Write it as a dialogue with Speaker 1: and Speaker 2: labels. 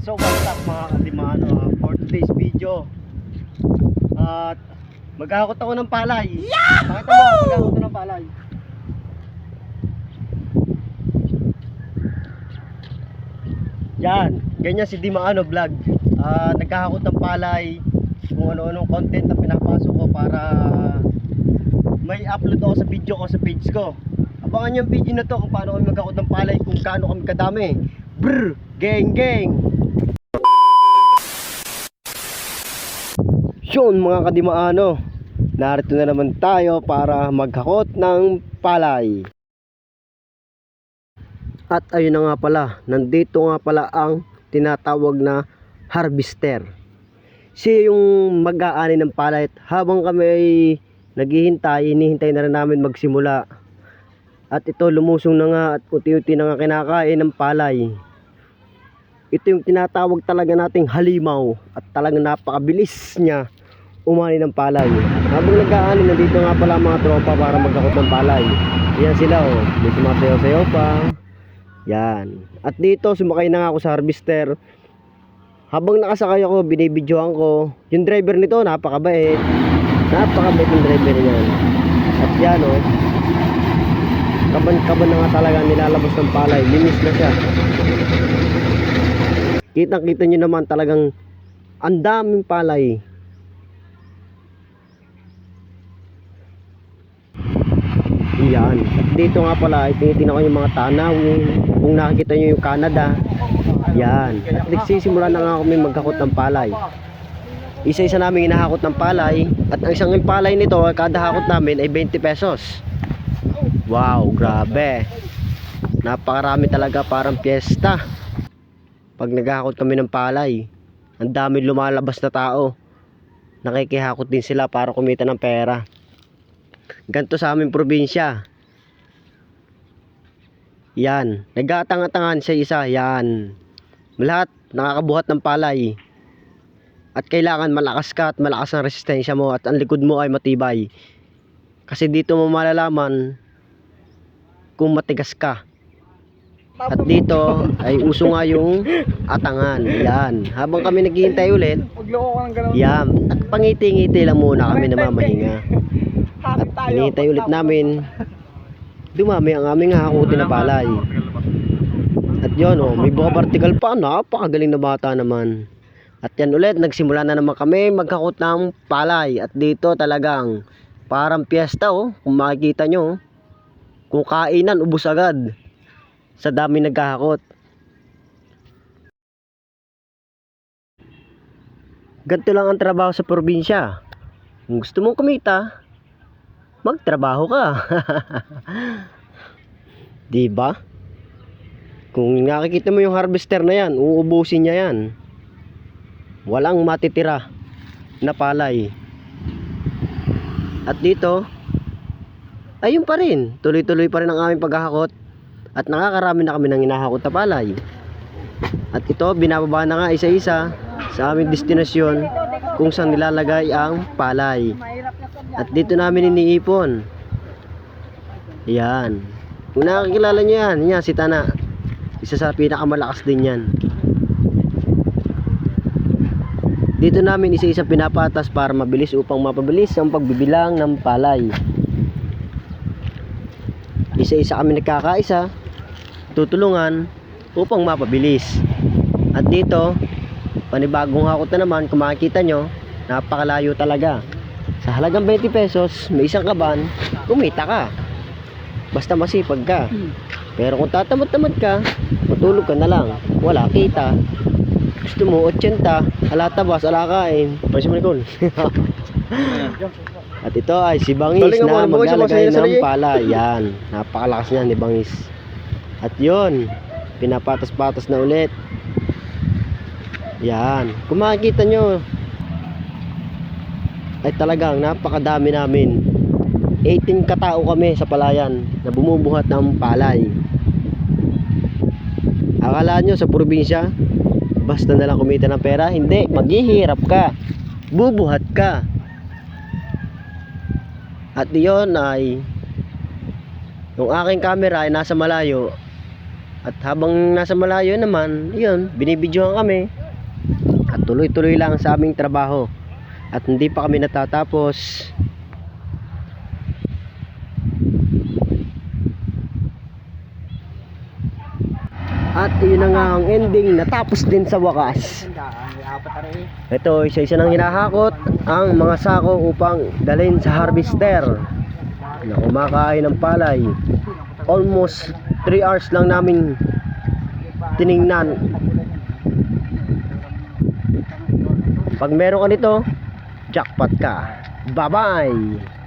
Speaker 1: So what's up mga kalimano ah, for today's video? At maghahakot ako ng palay. Pakita mo, maghahakot ako ng palay. Yan, ganyan si Dimaano Vlog. Ah, Naghahakot ng palay Kung ano-anong content na pinapasok ko para May upload ako sa video ko sa page ko. Abangan yung video na to kung paano kami maghakot ng palay Kung gaano kami kadami. Brr, geng geng Yun mga kadimaano, narito na naman tayo para maghakot ng palay. At ayun na nga pala, nandito nga pala ang tinatawag na harvester. Siya yung mag-aani ng palay at habang kami ay naghihintay, hinihintay na rin namin magsimula. At ito lumusong na nga at unti-unti na nga kinakain ng palay. Ito yung tinatawag talaga nating halimaw at talagang napakabilis niya umani ng palay. Habang nag-aani, nandito nga pala mga tropa para magkakot ng palay. Yan sila oh, may sumasayaw-sayaw pa. Yan. At dito, sumakay na nga ako sa harvester. Habang nakasakay ako, binibidyohan ko. Yung driver nito, napakabait. Napakabait yung driver niyan. At yan oh, kaban-kaban na nga talaga nilalabas ng palay. Linis na siya. Kitang-kita nyo naman talagang ang daming palay. Yan. Dito nga pala, tinitingnan ko yung mga tanawin. Kung nakikita nyo yung Canada. Yan. At nagsisimula na nga kami magkakot ng palay. Isa-isa namin hinahakot ng palay. At ang isang palay nito, kada hakot namin ay 20 pesos. Wow, grabe. Napakarami talaga parang piyesta. Pag naghahakot kami ng palay, ang dami lumalabas na tao. Nakikihakot din sila para kumita ng pera. Ganto sa aming probinsya. Yan. Nagkatanga-tangan siya isa. Yan. Lahat nakakabuhat ng palay. At kailangan malakas ka at malakas ang resistensya mo at ang likod mo ay matibay. Kasi dito mo malalaman kung matigas ka. At dito ay uso nga yung atangan. Yan. Habang kami naghihintay ulit, yan. At pangiti-ngiti lang muna kami na mamahinga.
Speaker 2: Hapit
Speaker 1: At hinihintay ulit namin. Dumami ang aming hakutin na palay. At yun oh, may buka vertical pa. Napakagaling na bata naman. At yan ulit, nagsimula na naman kami maghakot ng palay. At dito talagang parang piyesta oh. Kung makikita nyo, oh. kung kainan, ubus agad. Sa dami naghahakot. Ganito lang ang trabaho sa probinsya. Kung gusto mong kumita, magtrabaho ka. 'Di ba? Kung nakikita mo yung harvester na 'yan, uubusin niya 'yan. Walang matitira na palay. At dito, ayun pa rin. Tuloy-tuloy pa rin ang aming paghahakot. At nakakarami na kami ng hinahakot na palay. At ito, binababa na nga isa-isa sa aming destinasyon kung saan nilalagay ang palay. At dito namin iniipon. Yan. Kung nakakilala nyo yan, yan si Tana. Isa sa pinakamalakas din yan. Dito namin isa-isa pinapatas para mabilis upang mapabilis ang pagbibilang ng palay. Isa-isa kami nagkakaisa, tutulungan upang mapabilis. At dito, panibagong hakot na naman, kung makikita nyo, napakalayo talaga. Sa halagang 20 pesos, may isang kaban, kumita ka. Basta masipag ka. Pero kung tatamad-tamad ka, matulog ka na lang. Wala kita. Gusto mo 80, ala tabas, ala kain. Pwede mo Nicole. At ito ay si Bangis na
Speaker 2: mo,
Speaker 1: maglalagay ng pala. Yan. Napakalakas niya ni Bangis. At yon pinapatas-patas na ulit. Yan. Kung makikita nyo, ay talagang napakadami namin. 18 katao kami sa palayan na bumubuhat ng palay. Akala nyo sa probinsya, basta na lang kumita ng pera? Hindi, maghihirap ka. Bubuhat ka. At iyon ay yung aking camera ay nasa malayo At habang nasa malayo naman, yun, binibidyohan kami. At tuloy-tuloy lang sa aming trabaho. At hindi pa kami natatapos. At yun na nga ang ending, natapos din sa wakas. Ito, isa-isa nang hinahakot ang mga sako upang dalhin sa harvester na kumakain ng palay. Almost 3 hours lang namin tiningnan. Pag meron ka nito, jackpot ka. Bye-bye!